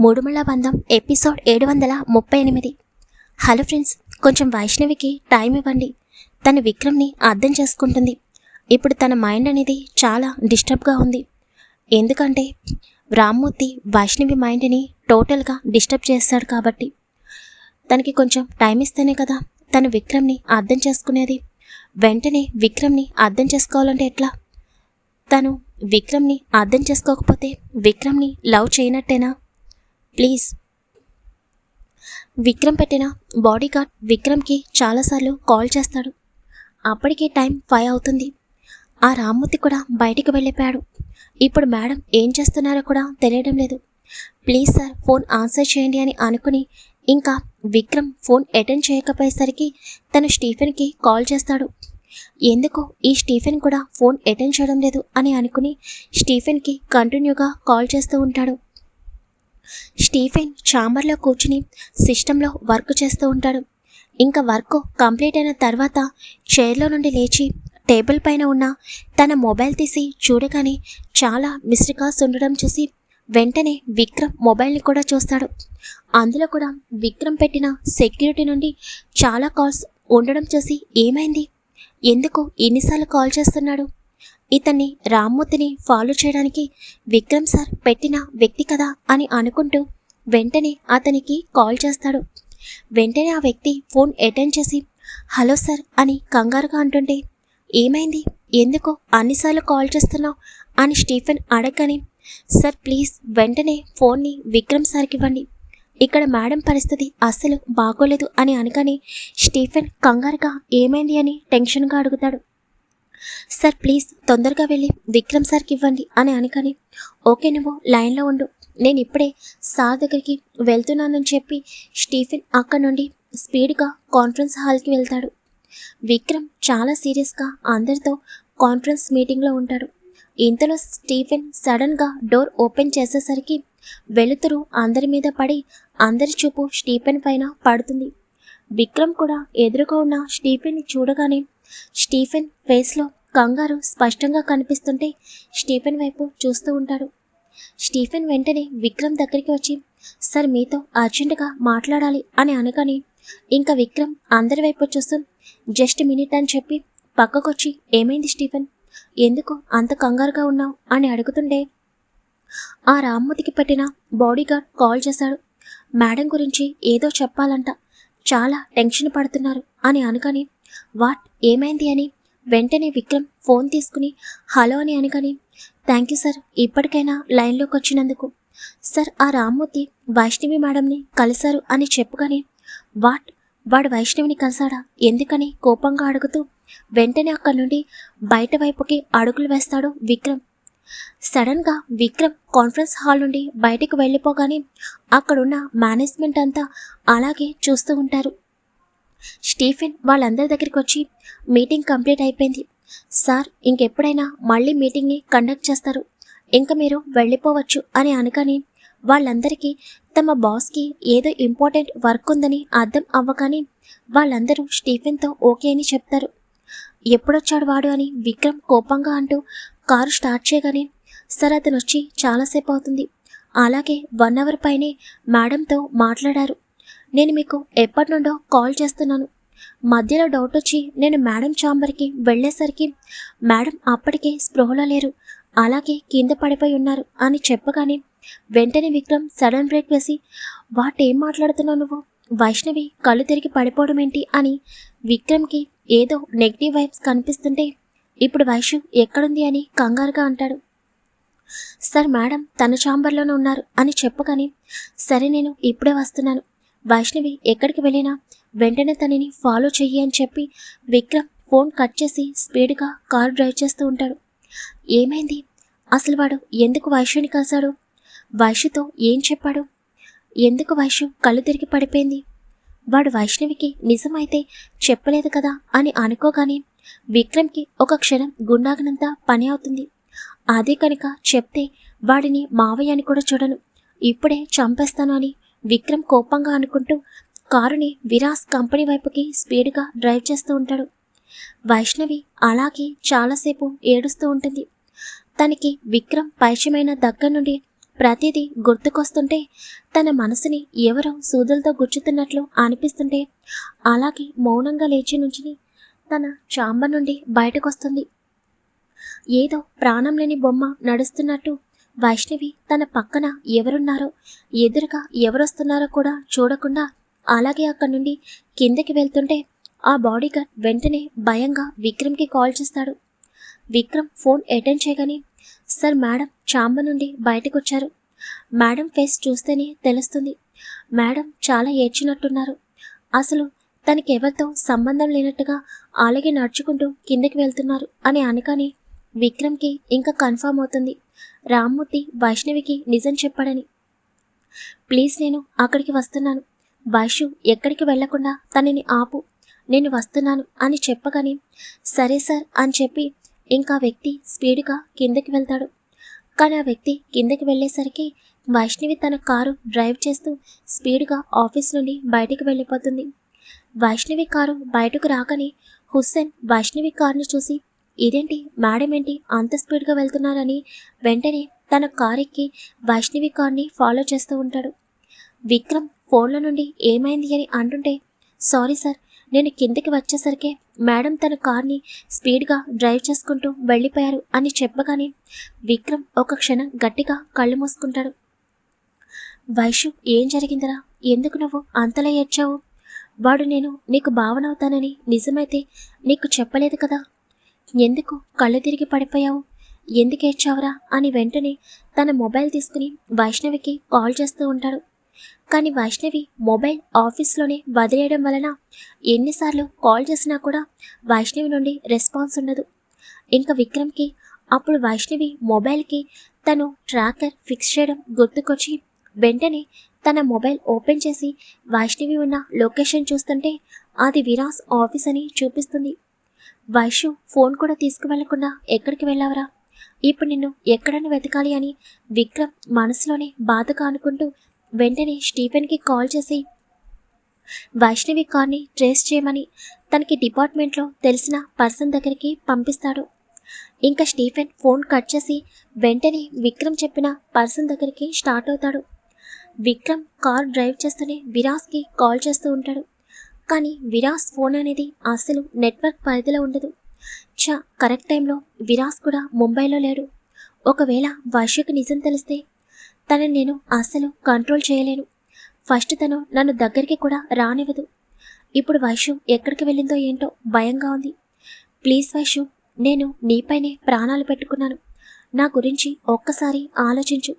మూడుముళ్ళ బంధం ఎపిసోడ్ ఏడు వందల ముప్పై ఎనిమిది. హలో ఫ్రెండ్స్ కొంచెం వైష్ణవికి టైం ఇవ్వండి. తన విక్రమ్ని అర్థం చేసుకుంటుంది. ఇప్పుడు తన మైండ్ అనేది చాలా డిస్టర్బ్గా ఉంది. ఎందుకంటే రామ్మూర్తి వైష్ణవి మైండ్ని టోటల్గా డిస్టర్బ్ చేస్తాడు కాబట్టి. తనకి కొంచెం టైం ఇస్తేనే కదా తన విక్రమ్ని అర్థం చేసుకునేది. వెంటనే విక్రమ్ని అర్థం చేసుకోవాలంటే ఎట్లా? తను విక్రమ్ని అర్థం చేసుకోకపోతే విక్రమ్ని లవ్ చేయనట్టేనా? ప్లీజ్. విక్రమ్ పెట్టిన బాడీగార్డ్ విక్రమ్కి చాలాసార్లు కాల్ చేస్తాడు. అప్పటికే టైం ఫైవ్ అవుతుంది. ఆ రామ్మూర్తి కూడా బయటికి వెళ్ళిపోయాడు. ఇప్పుడు మేడం ఏం చేస్తున్నారో కూడా తెలియడం లేదు. ప్లీజ్ సార్ ఫోన్ ఆన్సర్ చేయండి అని అనుకుని ఇంకా విక్రమ్ ఫోన్ అటెండ్ చేయకపోయేసరికి తను స్టీఫెన్కి కాల్ చేస్తాడు. ఎందుకు ఈ స్టీఫెన్ కూడా ఫోన్ అటెండ్ చేయడం లేదు అని అనుకుని స్టీఫెన్కి కంటిన్యూగా కాల్ చేస్తూ ఉంటాడు. స్టీఫెన్ ఛాంబర్లో కూర్చుని సిస్టంలో వర్క్ చేస్తూ ఉంటాడు. ఇంకా వర్క్ కంప్లీట్ అయిన తర్వాత చైర్లో నుండి లేచి టేబుల్ పైన ఉన్న తన మొబైల్ తీసి చూడగానే చాలా మిస్డ్ కాల్స్ ఉండడం చూసి వెంటనే విక్రమ్ మొబైల్ని కూడా చూస్తాడు. అందులో కూడా విక్రమ్ పెట్టిన సెక్యూరిటీ నుండి చాలా కాల్స్ ఉండడం చూసి ఏమైంది? ఎందుకు ఎన్నిసార్లు కాల్ చేస్తున్నాడు? ఇతన్ని రామ్మూర్తిని ఫాలో చేయడానికి విక్రమ్ సార్ పెట్టిన వ్యక్తి కదా అని అనుకుంటూ వెంటనే అతనికి కాల్ చేస్తాడు. వెంటనే ఆ వ్యక్తి ఫోన్ అటెండ్ చేసి హలో సార్ అని కంగారుగా అంటుంటే ఏమైంది? ఎందుకు అన్నిసార్లు కాల్ చేస్తున్నావు? అని స్టీఫెన్ అడగని సార్ ప్లీజ్ వెంటనే ఫోన్ని విక్రమ్ సార్కి ఇవ్వండి. ఇక్కడ మేడం పరిస్థితి అస్సలు బాగోలేదు అని అనగానే స్టీఫెన్ కంగారుగా ఏమైంది? అని టెన్షన్గా అడుగుతాడు. సార్ ప్లీజ్ తొందరగా వెళ్ళి విక్రమ్ సార్కి ఇవ్వండి అని అనుకని ఓకే నువ్వు లైన్లో ఉండు. నేను ఇప్పుడే సార్ దగ్గరికి వెళ్తున్నానని చెప్పి స్టీఫెన్ అక్కడ నుండి స్పీడ్గా కాన్ఫరెన్స్ హాల్కి వెళ్తాడు. విక్రమ్ చాలా సీరియస్గా అందరితో కాన్ఫరెన్స్ మీటింగ్లో ఉంటాడు. ఇంతలో స్టీఫెన్ సడన్గా డోర్ ఓపెన్ చేసేసరికి వెలుతురు అందరి మీద పడి అందరి చూపు స్టీఫెన్ పైన పడుతుంది. విక్రమ్ కూడా ఎదురుగా ఉన్న స్టీఫెన్ని చూడగానే స్టీఫెన్ ఫేస్లో కంగారు స్పష్టంగా కనిపిస్తుంటే స్టీఫెన్ వైపు చూస్తూ ఉంటాడు. స్టీఫెన్ వెంటనే విక్రమ్ దగ్గరికి వచ్చి సార్ మీతో అర్జెంటుగా మాట్లాడాలి అని అనగానే ఇంకా విక్రమ్ అందరి వైపు చూస్తూ జస్ట్ మినిట్ అని చెప్పి పక్కకొచ్చి ఏమైంది స్టీఫెన్? ఎందుకు అంత కంగారుగా ఉన్నావు? అని అడుగుతుండే ఆ రామ్మూతికి పెట్టిన బాడీగార్డ్ కాల్ చేశాడు. మేడం గురించి ఏదో చెప్పాలంట. చాలా టెన్షన్ పడుతున్నారు అని అనుకని వాట్? ఏమైంది అని? వెంటనే విక్రమ్ ఫోన్ తీసుకుని హలో అని అనగానే థ్యాంక్ యూ సార్ ఇప్పటికైనా లైన్లోకి వచ్చినందుకు. సార్ ఆ రామ్మూర్తి వైష్ణవి మేడంని కలిశారు అని చెప్పుగానే వాట్? వాడు వైష్ణవిని కలిశాడా? ఎందుకని కోపంగా అడుగుతూ వెంటనే అక్కడి నుండి బయట వైపుకి అడుగులు వేస్తాడు విక్రమ్. సడన్గా విక్రమ్ కాన్ఫరెన్స్ హాల్ నుండి బయటికి వెళ్ళిపోగానే అక్కడున్న మేనేజ్మెంట్ అంతా అలాగే చూస్తూ ఉంటారు. స్టీఫెన్ వాళ్ళందరి దగ్గరికి వచ్చి మీటింగ్ కంప్లీట్ అయిపోయింది. సార్ ఇంకెప్పుడైనా మళ్ళీ మీటింగ్ని కండక్ట్ చేస్తారు. ఇంకా మీరు వెళ్ళిపోవచ్చు అని అనగానే వాళ్ళందరికీ తమ బాస్కి ఏదో ఇంపార్టెంట్ వర్క్ ఉందని అర్థం అవ్వగానే వాళ్ళందరూ స్టీఫెన్తో ఓకే అని చెప్తారు. ఎప్పుడొచ్చాడు వాడు అని విక్రమ్ కోపంగా అంటూ కారు స్టార్ట్ చేయగానే సార్ అతను వచ్చి చాలాసేపు అవుతుంది. అలాగే వన్ అవర్ పైనే మేడంతో మాట్లాడారు. నేను మీకు ఎప్పటి నుండో కాల్ చేస్తున్నాను. మధ్యలో డౌట్ వచ్చి నేను మేడం ఛాంబర్కి వెళ్ళేసరికి మేడం అప్పటికే స్పృహలో లేరు. అలాగే కింద పడిపోయి ఉన్నారు అని చెప్పగానే వెంటనే విక్రమ్ సడన్ బ్రేక్ వేసి వాటేం మాట్లాడుతున్నావు నువ్వు? వైష్ణవి కళ్ళు తిరిగి పడిపోవడం ఏంటి? అని విక్రమ్కి ఏదో నెగిటివ్ వైబ్స్ కనిపిస్తుంటే ఇప్పుడు వైషు ఎక్కడుంది? అని కంగారుగా అంటాడు. సార్ మేడం తన ఛాంబర్లోనే ఉన్నారు అని చెప్పగానే సరే నేను ఇప్పుడే వస్తున్నాను. వైష్ణవి ఎక్కడికి వెళ్ళినా వెంటనే తనని ఫాలో చెయ్యి అని చెప్పి విక్రమ్ ఫోన్ కట్ చేసి స్పీడ్గా కార్ డ్రైవ్ చేస్తూ ఉంటాడు. ఏమైంది? అసలు వాడు ఎందుకు వైష్ణుని కలిశాడు? వైష్ణుతో ఏం చెప్పాడు? ఎందుకు వైష్ణు కళ్ళు తిరిగి పడిపోయింది? వాడు వైష్ణవికి నిజమైతే చెప్పలేదు కదా అని అనుకోగానే విక్రమ్కి ఒక క్షణం గుండాగనంతా పని అవుతుంది. అదే కనుక చెప్తే వాడిని మావయ్య అని కూడా చూడను. ఇప్పుడే చంపేస్తాను అని విక్రమ్ కోపంగా అనుకుంటూ కారుని విరాస్ కంపెనీ వైపుకి స్పీడ్గా డ్రైవ్ చేస్తూ ఉంటాడు. వైష్ణవి అలాగే చాలాసేపు ఏడుస్తూ ఉంటుంది. తనకి విక్రమ్ పరిచయమైన దగ్గర నుండి ప్రతిదీ గుర్తుకొస్తుంటే తన మనసుని ఎవరో సూదులతో గుచ్చుతున్నట్లు అనిపిస్తుంటే అలాగే మౌనంగా లేచి నుంచుని తన చాంబర్ నుండి బయటకొస్తుంది. ఏదో ప్రాణం లేని బొమ్మ నడుస్తున్నట్టు వైష్ణవి తన పక్కన ఎవరున్నారో ఎదురుగా ఎవరొస్తున్నారో కూడా చూడకుండా అలాగే అక్కడి నుండి కిందకి వెళ్తుంటే ఆ బాడీగార్డ్ వెంటనే భయంగా విక్రమ్కి కాల్ చేస్తాడు. విక్రమ్ ఫోన్ అటెండ్ చేయగానే సార్ మేడం చాంబర్ నుండి బయటకు వచ్చారు మేడం ఫేస్ చూస్తేనే తెలుస్తుంది. మేడం చాలా ఏడ్చినట్టున్నారు. అసలు తనకి ఎవరితో సంబంధం లేనట్టుగా అలాగే నడుచుకుంటూ కిందకి వెళ్తున్నారు అని అనగానే విక్రమ్కి ఇంకా కన్ఫర్మ్ అవుతుంది. రామ్మూర్తి వైష్ణవికి నిజం చెప్పాడని. ప్లీజ్ నేను అక్కడికి వస్తున్నాను. వైషు ఎక్కడికి వెళ్ళకుండా తనని ఆపు. నేను వస్తున్నాను అని చెప్పగానే సరే సార్ అని చెప్పి ఇంకా వ్యక్తి స్పీడ్గా కిందకి వెళ్తాడు. కానీ ఆ వ్యక్తి కిందకి వెళ్ళేసరికి వైష్ణవి తన కారు డ్రైవ్ చేస్తూ స్పీడ్గా ఆఫీస్ నుండి బయటికి వెళ్ళిపోతుంది. వైష్ణవి కారు బయటకు రాకని హుస్సేన్ వైష్ణవి కారుని చూసి ఇదేంటి? మేడం ఏంటి అంత స్పీడ్గా వెళ్తున్నారని వెంటనే తన కారెక్కి వైష్ణవి కార్ని ఫాలో చేస్తూ ఉంటాడు. విక్రమ్ ఫోన్ల నుండి ఏమైంది అని అంటుంటే సారీ సార్ నేను కిందకి వచ్చేసరికి మేడం తన కార్ని స్పీడ్గా డ్రైవ్ చేసుకుంటూ వెళ్ళిపోయారు అని చెప్పగానే విక్రమ్ ఒక క్షణం గట్టిగా కళ్ళు మూసుకుంటాడు. వైషు ఏం జరిగిందిరా? ఎందుకు నువ్వు అంతలా ఏడ్చావు? వాడు నేను నీకు భావనవుతానని నిజమైతే నీకు చెప్పలేదు కదా? ఎందుకు కళ్ళు తిరిగి పడిపోయావు? ఎందుకు ఏడ్చావురా? అని వెంటనే తన మొబైల్ తీసుకుని వైష్ణవికి కాల్ చేస్తూ ఉంటాడు. కానీ వైష్ణవి మొబైల్ ఆఫీస్లోనే వదిలేయడం వలన ఎన్నిసార్లు కాల్ చేసినా కూడా వైష్ణవి నుండి రెస్పాన్స్ ఉండదు. ఇంకా విక్రమ్కి అప్పుడు వైష్ణవి మొబైల్కి తను ట్రాకర్ ఫిక్స్ చేయడం గుర్తుకొచ్చి వెంటనే తన మొబైల్ ఓపెన్ చేసి వైష్ణవి ఉన్న లొకేషన్ చూస్తుంటే అది విరాస్ ఆఫీస్ అని చూపిస్తుంది. వైషు ఫోన్ కూడా తీసుకువెళ్ళకుండా ఎక్కడికి వెళ్ళావరా? ఇప్పుడు నిన్ను ఎక్కడని వెతకాలి అని విక్రమ్ మనసులోనే బాధగా అనుకుంటూ వెంటనే స్టీఫెన్కి కాల్ చేసి వైష్ణవి కార్ని ట్రేస్ చేయమని తనకి డిపార్ట్మెంట్లో తెలిసిన పర్సన్ దగ్గరికి పంపిస్తాడు. ఇంకా స్టీఫెన్ ఫోన్ కట్ చేసి వెంటనే విక్రమ్ చెప్పిన పర్సన్ దగ్గరికి స్టార్ట్ అవుతాడు. విక్రమ్ కార్ డ్రైవ్ చేస్తూనే విరాస్కి కాల్ చేస్తూ ఉంటాడు. కానీ విరాస్ ఫోన్ అనేది అసలు నెట్వర్క్ పరిధిలో ఉండదు. చ కరెక్ట్ టైంలో విరాస్ కూడా ముంబైలో లేడు. ఒకవేళ వర్షకు నిజం తెలిస్తే తనని నేను అసలు కంట్రోల్ చేయలేను. ఫస్ట్ తను నన్ను దగ్గరికి కూడా రానివ్వదు. ఇప్పుడు వైషు ఎక్కడికి వెళ్ళిందో ఏంటో భయంగా ఉంది. ప్లీజ్ వైషు నేను నీపైనే ప్రాణాలు పెట్టుకున్నాను. నా గురించి ఒక్కసారి ఆలోచించు.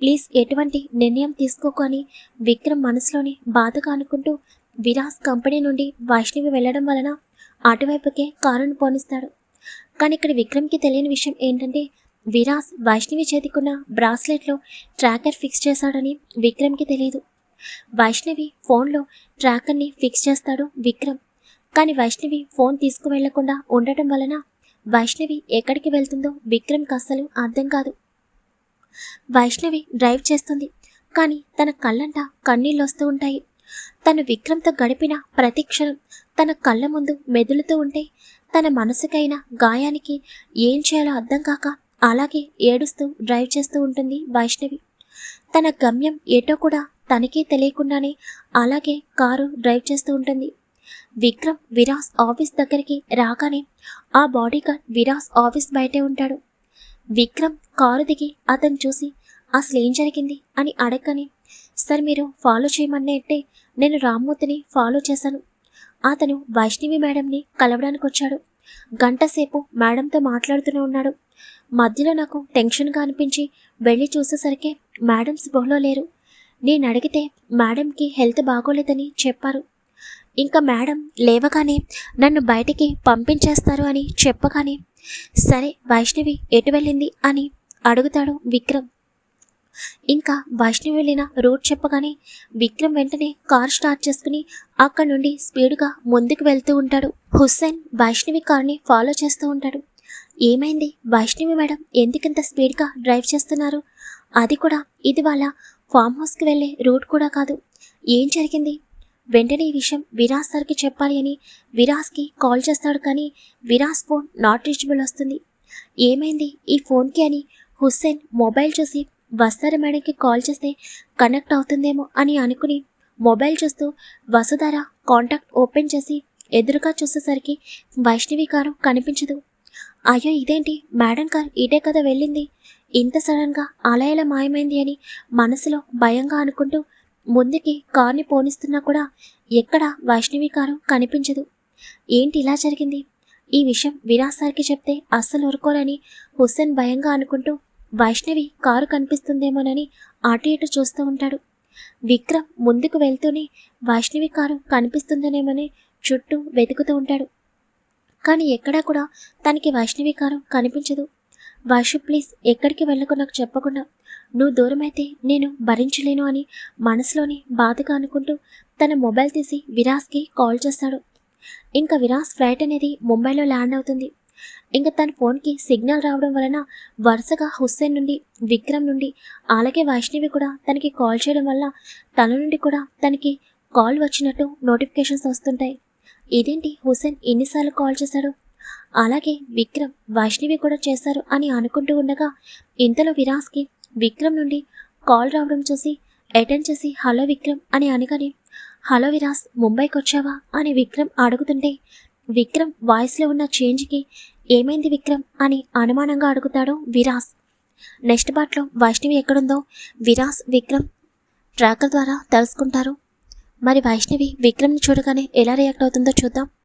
ప్లీజ్ ఎటువంటి నిర్ణయం తీసుకోకు అని విక్రమ్ మనసులోనే బాధగా అనుకుంటూ విరాస్ కంపెనీ నుండి వైష్ణవి వెళ్ళడం వలన అటువైపుకే కారును పోనిస్తాడు. కానీ ఇక్కడ విక్రమ్కి తెలియని విషయం ఏంటంటే విరాస్ వైష్ణవి చేతికున్న బ్రాస్లెట్లో ట్రాకర్ ఫిక్స్ చేశాడని విక్రమ్కి తెలియదు వైష్ణవి ఫోన్లో ట్రాకర్ని ఫిక్స్ చేస్తాడు విక్రమ్. కానీ వైష్ణవి ఫోన్ తీసుకువెళ్ళకుండా ఉండటం వలన వైష్ణవి ఎక్కడికి వెళ్తుందో విక్రమ్కి అస్సలు అర్థం కాదు. వైష్ణవి డ్రైవ్ చేస్తుంది. కానీ తన కళ్ళంట కన్నీళ్ళు వస్తూ ఉంటాయి. తను విక్రమ్తో గడిపిన ప్రతి క్షణం తన కళ్ళ ముందు మెదులుతూ ఉంటే తన మనసుకైన గాయానికి ఏం చేయాలో అర్థం కాక అలాగే ఏడుస్తూ డ్రైవ్ చేస్తూ ఉంటుంది వైష్ణవి. తన గమ్యం ఏటో కూడా తనకే తెలియకుండానే అలాగే కారు డ్రైవ్ చేస్తూ ఉంటుంది. విక్రమ్ విరాస్ ఆఫీస్ దగ్గరికి రాగానే ఆ బాడీగార్డ్ విరాస్ ఆఫీస్ బయటే ఉంటాడు. విక్రమ్ కారు దిగి అతను చూసి అసలు ఏం జరిగింది? అని అడగని సార్ మీరు ఫాలో చేయమన్నట్టే నేను రామ్మూర్తిని ఫాలో చేశాను. అతను వైష్ణవి మేడంని కలవడానికి వచ్చాడు. గంటసేపు మేడంతో మాట్లాడుతూనే ఉన్నాడు. మధ్యలో నాకు టెన్షన్గా అనిపించి వెళ్ళి చూసేసరికి మేడం స్పృహలో లేరు. నేను అడిగితే మేడంకి హెల్త్ బాగోలేదని చెప్పారు. ఇంకా మేడం లేవగానే నన్ను బయటికి పంపించేస్తారు అని చెప్పగానే సరే వైష్ణవి ఎటు వెళ్ళింది? అని అడుగుతాడు విక్రమ్. ఇంకా వైష్ణవి వెళ్ళిన రూట్ చెప్పగానే విక్రమ్ వెంటనే కార్ స్టార్ట్ చేసుకుని అక్కడ నుండి స్పీడ్గా ముందుకు వెళ్తూ ఉంటాడు. హుస్సేన్ వైష్ణవి కార్ని ఫాలో చేస్తూ ఉంటాడు. ఏమైంది? వైష్ణవి మేడం ఎందుకింత స్పీడ్గా డ్రైవ్ చేస్తున్నారు? అది కూడా ఇది వాళ్ళ ఫామ్ హౌస్కి వెళ్ళే రూట్ కూడా కాదు. ఏం జరిగింది? వెంటనే ఈ విషయం విరాజ్ సార్కి చెప్పాలి అని విరాస్కి కాల్ చేస్తాడు కానీ విరాస్ ఫోన్ నాట్ రీచబుల్ వస్తుంది. ఏమైంది? ఈ ఫోన్కి అని హుస్సేన్ మొబైల్ చూసి వస్తార మేడంకి కాల్ చేస్తే కనెక్ట్ అవుతుందేమో అని అనుకుని మొబైల్ చూస్తూ వసుధార కాంటాక్ట్ ఓపెన్ చేసి ఎదురుగా చూసేసరికి వైష్ణవి కారు కనిపించదు. అయ్యో ఇదేంటి? మేడం కార్ ఇటే కదా వెళ్ళింది. ఇంత సడన్గా అలా ఎలా మాయమైంది అని మనసులో భయంగా అనుకుంటూ ముందుకి కార్ని పోనిస్తున్నా కూడా ఎక్కడ వైష్ణవి కారు కనిపించదు. ఏంటి ఇలా జరిగింది? ఈ విషయం విరాజ్ సార్కి చెప్తే అస్సలు ఊరుకోరని హుస్సేన్ భయంగా అనుకుంటూ వైష్ణవి కారు కనిపిస్తుందేమోనని అటు ఇటు చూస్తూ ఉంటాడు. విక్రమ్ ముందుకు వెళ్తూనే వైష్ణవి కారు కనిపిస్తుందనేమని చుట్టూ వెతుకుతూ ఉంటాడు. కానీ ఎక్కడా కూడా తనకి వైష్ణవి కారు కనిపించదు. వాషు ప్లీజ్ ఎక్కడికి వెళ్ళకు నాకు చెప్పకుండా. నువ్వు దూరం అయితే నేను భరించలేను అని మనసులోని బాధగా అనుకుంటూ తన మొబైల్ తీసి విరాస్కి కాల్ చేస్తాడు. ఇంకా విరాస్ ఫ్లైట్ అనేది ముంబైలో ల్యాండ్ అవుతుంది. ఇంకా తన ఫోన్కి సిగ్నల్ రావడం వలన వరుసగా హుస్సేన్ నుండి విక్రమ్ నుండి అలాగే వైష్ణవి కూడా తనకి కాల్ చేయడం వల్ల తన నుండి కూడా తనకి కాల్ వచ్చినట్టు నోటిఫికేషన్స్ వస్తుంటాయి. ఇదేంటి? హుస్సేన్ ఎన్నిసార్లు కాల్ చేశాడు? అలాగే విక్రమ్ వైష్ణవి కూడా చేశారు అని అనుకుంటూ ఉండగా ఇంతలో విరాస్కి విక్రమ్ నుండి కాల్ రావడం చూసి అటెండ్ చేసి హలో విక్రమ్ అని అనగానే హలో విరాస్ ముంబైకి వచ్చావా? అని విక్రమ్ అడుగుతుంటే విక్రమ్ వాయిస్లో ఉన్న చేంజ్కి ఏమైంది విక్రమ్ అని అనుమానంగా అడుగుతాడు విరాస్. నెక్స్ట్ పార్ట్లో వైష్ణవి ఎక్కడుందో విరాస్ విక్రమ్ ట్రాకర్ ద్వారా తెలుసుకుంటారు మరి వైష్ణవి విక్రమ్ని చూడగానే ఎలా రియాక్ట్ అవుతుందో చూద్దాం.